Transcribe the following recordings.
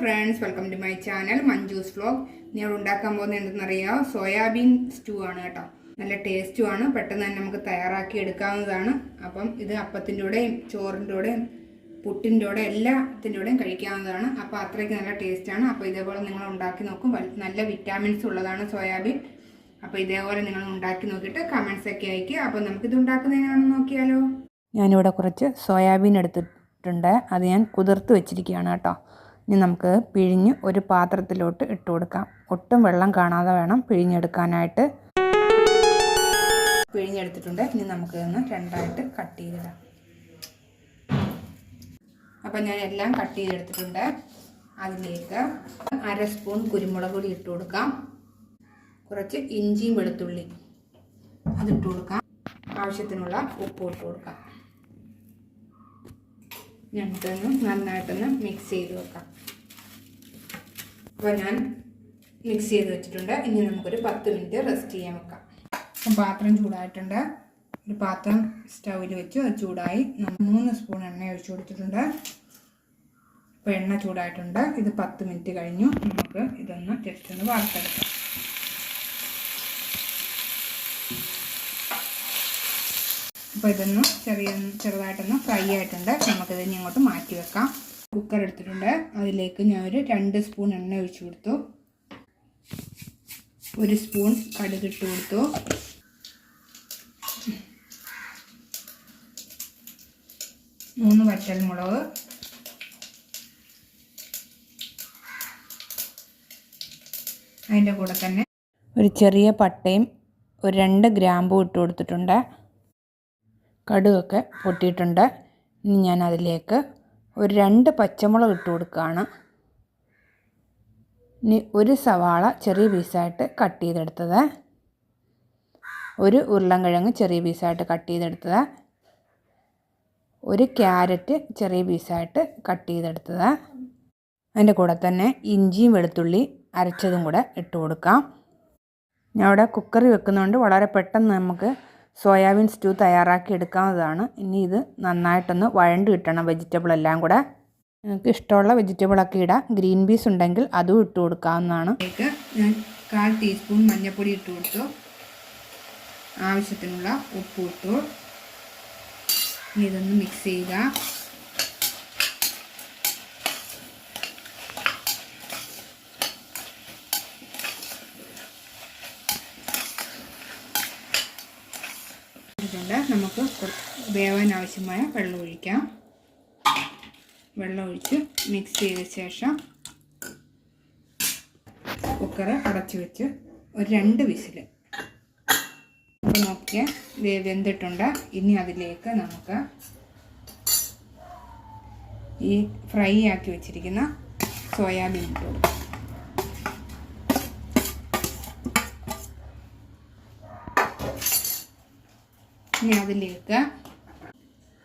Friends welcome to my channel Manju's vlog ഞാൻ ഉണ്ടാക്കാൻ പോകുന്നത് എന്തെന്നറിയാം സോയാബീൻ സ്റ്റൂ ആണ് കേട്ടോ. നല്ല ടേസ്റ്റും ആണ്. പെട്ടെന്ന് തന്നെ നമുക്ക് തയ്യാറാക്കി എടുക്കാവുന്നതാണ്. അപ്പം ഇത് അപ്പത്തിന്റെ കൂടെയും ചോറിന്റെ കൂടെയും പുട്ടിന്റെ കൂടെ എല്ലാത്തിന്റെ കൂടെയും കഴിക്കാവുന്നതാണ്. അപ്പോൾ അത്രയ്ക്ക് നല്ല ടേസ്റ്റാണ് അപ്പോൾ ഇതേപോലെ നിങ്ങൾ ഉണ്ടാക്കി നോക്കും. നല്ല വിറ്റാമിൻസ് ഉള്ളതാണ് സോയാബീൻ അപ്പോൾ ഇതേപോലെ നിങ്ങൾ ഉണ്ടാക്കി നോക്കിയിട്ട് കമൻസ് ഒക്കെ അയക്കുക അപ്പോൾ നമുക്കിത് ഉണ്ടാക്കുന്നത് എങ്ങനെയാണെന്ന് നോക്കിയാലോ? ഞാനിവിടെ കുറച്ച് സോയാബീൻ എടുത്തിട്ടുണ്ട്. അത് ഞാൻ കുതിർത്ത് വെച്ചിരിക്കുകയാണ് കേട്ടോ. ഇനി നമുക്ക് പിഴിഞ്ഞ് ഒരു പാത്രത്തിലോട്ട് ഇട്ട് കൊടുക്കാം. ഒട്ടും വെള്ളം കാണാതെ വേണം പിഴിഞ്ഞെടുക്കാനായിട്ട്. പിഴിഞ്ഞെടുത്തിട്ടുണ്ട്. ഇനി നമുക്ക് ഒന്ന് രണ്ടായിട്ട് കട്ട് ചെയ്തിടാം. അപ്പം ഞാൻ എല്ലാം കട്ട് ചെയ്തെടുത്തിട്ടുണ്ട്. അതിലേക്ക് അര സ്പൂൺ കുരുമുളക് പൊടി ഇട്ട് കൊടുക്കാം. കുറച്ച് ഇഞ്ചിയും വെളുത്തുള്ളി അതിട്ട് കൊടുക്കാം. ആവശ്യത്തിനുള്ള ഉപ്പ് ഇട്ട് കൊടുക്കാം. എന്നിട്ടൊന്ന് നന്നായിട്ടൊന്ന് മിക്സ് ചെയ്ത് വെക്കാം. അപ്പോൾ ഞാൻ മിക്സ് ചെയ്ത് വെച്ചിട്ടുണ്ട്. ഇനി നമുക്കൊരു പത്ത് മിനിറ്റ് റെസ്റ്റ് ചെയ്യാൻ വെക്കാം. അപ്പം പാത്രം ചൂടായിട്ടുണ്ട്. ഒരു പാത്രം സ്റ്റൗവിൽ വെച്ച് അത് ചൂടായി മൂന്ന് സ്പൂൺ എണ്ണ ഒഴിച്ചു കൊടുത്തിട്ടുണ്ട്. ഇപ്പോൾ എണ്ണ ചൂടായിട്ടുണ്ട്. ഇത് പത്ത് മിനിറ്റ് കഴിഞ്ഞു. നമുക്ക് ഇതൊന്ന് ജസ്റ്റ് ഒന്ന് വാർത്തെടുക്കാം അപ്പോൾ ഇതൊന്ന് ചെറിയ ചെറുതായിട്ടൊന്ന് ഫ്രൈ ആയിട്ടുണ്ട്. നമുക്കിത് ഇനി അങ്ങോട്ട് മാറ്റി വെക്കാം. കുക്കർ എടുത്തിട്ടുണ്ട്. അതിലേക്ക് ഞാൻ ഒരു രണ്ട് സ്പൂൺ എണ്ണ ഒഴിച്ച് കൊടുത്തു. ഒരു സ്പൂൺ കടുക് ഇട്ട് കൊടുത്തു. മൂന്ന് വറ്റൽ മുളക്. അതിന്റെ കൂടെ തന്നെ ഒരു ചെറിയ പട്ടയും ഒരു രണ്ട് ഗ്രാമ്പും ഇട്ട് കൊടുത്തിട്ടുണ്ട്. കടുകൊക്കെ പൊട്ടിയിട്ടുണ്ട്. ഇനി ഞാൻ അതിലേക്ക് ഒരു രണ്ട് പച്ചമുളക് ഇട്ട് കൊടുക്കുകയാണ്. ഇനി ഒരു സവാള ചെറിയ പീസായിട്ട് കട്ട് ചെയ്തെടുത്തത്. ഒരു ഉരുളൻകിഴങ്ങ് ചെറിയ പീസായിട്ട് കട്ട് ചെയ്തെടുത്തത്. ഒരു ക്യാരറ്റ് ചെറിയ പീസായിട്ട് കട്ട് ചെയ്തെടുത്തത്. അതിന്റെ കൂടെ തന്നെ ഇഞ്ചിയും വെളുത്തുള്ളി അരച്ചതും കൂടെ ഇട്ട് കൊടുക്കാം. ഞാൻ അവിടെ കുക്കറി വെക്കുന്നതുകൊണ്ട് വളരെ പെട്ടെന്ന് നമുക്ക് സോയാബീൻ സ്റ്റൂ തയ്യാറാക്കി എടുക്കാവുന്നതാണ്. ഇനി ഇത് നന്നായിട്ടൊന്ന് വഴണ്ട് കിട്ടണം വെജിറ്റബിൾ എല്ലാം കൂടെ. നിങ്ങൾക്ക് ഇഷ്ടമുള്ള വെജിറ്റബിളൊക്കെ ഇടാം. ഗ്രീൻ പീസ് ഉണ്ടെങ്കിൽ അതും ഇട്ട് കൊടുക്കാവുന്നതാണ്. ഞാൻ കാൽ ടീസ്പൂൺ മഞ്ഞൾപ്പൊടി ഇട്ട് കൊടുത്തു. ആവശ്യത്തിനുള്ള ഉപ്പ് ഇട്ടു. ഇതൊന്ന് മിക്സ് ചെയ്യുക. ഇതുണ്ട് നമുക്ക് വേവാൻ ആവശ്യമായ വെള്ളം ഒഴിക്കാം. വെള്ളം ഒഴിച്ച് മിക്സ് ചെയ്ത ശേഷം കുക്കർ അടച്ചു വെച്ച് ഒരു രണ്ട് വിസിൽ. അപ്പോൾ നോക്കിയാൽ വെന്തിട്ടുണ്ട്. ഇനി അതിലേക്ക് നമുക്ക് ഈ ഫ്രൈ ആക്കി വെച്ചിരിക്കുന്ന സോയാബീൻ ഇട്ട് കൊടുക്കാം. ഇനി അതിലേക്ക്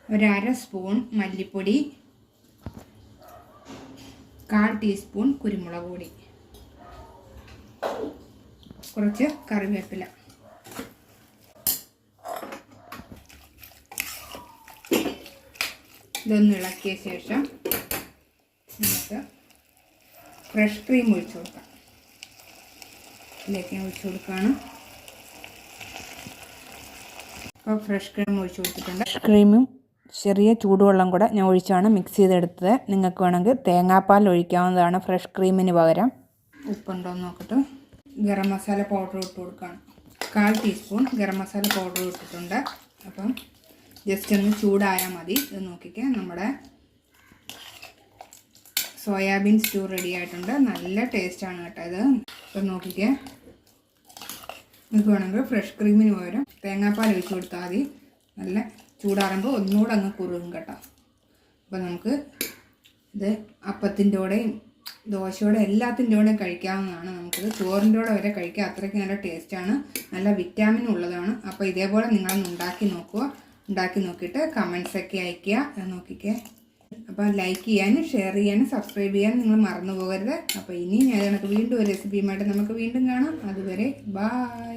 ഒരര സ്പൂൺ മല്ലിപ്പൊടി കാൽ ടീസ്പൂൺ കുരുമുളക് പൊടി കുറച്ച് കറിവേപ്പില. ഇതൊന്ന് ഇളക്കിയ ശേഷം നമുക്ക് ഫ്രഷ് ക്രീം ഒഴിച്ചു കൊടുക്കാം. ഇതിലേക്ക് ഞാൻ ഒഴിച്ചു കൊടുക്കുകയാണ്. അപ്പോൾ ഫ്രഷ് ക്രീം ഒഴിച്ച് കൊടുത്തിട്ടുണ്ട്. ഫ്രഷ് ക്രീമും ചെറിയ ചൂടുവെള്ളം കൂടെ ഞാൻ ഒഴിച്ചാണ് മിക്സ് ചെയ്തെടുത്തത്. നിങ്ങൾക്ക് വേണമെങ്കിൽ തേങ്ങാപ്പാൽ ഒഴിക്കാവുന്നതാണ് ഫ്രഷ് ക്രീമിന് പകരം. ഉപ്പുണ്ടോ എന്ന് നോക്കട്ടെ. ഗരം മസാല പൗഡർ ഇട്ട് കൊടുക്കുകയാണ്. കാൽ ടീസ്പൂൺ ഗരം മസാല പൗഡർ ഇട്ടിട്ടുണ്ട്. അപ്പം ജസ്റ്റ് ഒന്ന് ചൂടായാൽ മതി. ഇത് നോക്കിക്കേ നമ്മുടെ സോയാബീൻ സ്റ്റൂ റെഡി ആയിട്ടുണ്ട്. നല്ല ടേസ്റ്റാണ് കേട്ടോ ഇത്. ഇപ്പം നോക്കിക്കേ. നിങ്ങൾക്ക് വേണമെങ്കിൽ ഫ്രഷ് ക്രീമിന് പകരം തേങ്ങാപ്പാൽ ഒഴിച്ച് കൊടുത്താൽ മതി. നല്ല ചൂടാറുമ്പോൾ ഒന്നുകൂടെ അങ്ങ് കുറുകും കേട്ടോ. അപ്പോൾ നമുക്ക് ഇത് അപ്പത്തിന്റെ കൂടെയും ദോശയുടെ എല്ലാത്തിന്റെ കൂടെയും കഴിക്കാവുന്നതാണ് നമുക്കിത്. ചോറിന്റെ കൂടെ വരെ കഴിക്കാം അത്രയ്ക്ക് നല്ല ടേസ്റ്റാണ് നല്ല വിറ്റാമിൻ ഉള്ളതാണ്. അപ്പോൾ ഇതേപോലെ നിങ്ങളൊന്ന് ഉണ്ടാക്കി നോക്കുക. ഉണ്ടാക്കി നോക്കിയിട്ട് കമൻസൊക്കെ അയയ്ക്കുക. നോക്കിക്കേ. അപ്പോൾ ലൈക്ക് ചെയ്യാനും ഷെയർ ചെയ്യാനും സബ്സ്ക്രൈബ് ചെയ്യാനും നിങ്ങൾ മറന്നു പോകരുത്. അപ്പോൾ ഇനി ഞാൻ കണക്ക് വീണ്ടും ഒരു റെസിപ്പിയുമായിട്ട് നമുക്ക് വീണ്ടും കാണാം. അതുവരെ ബായ്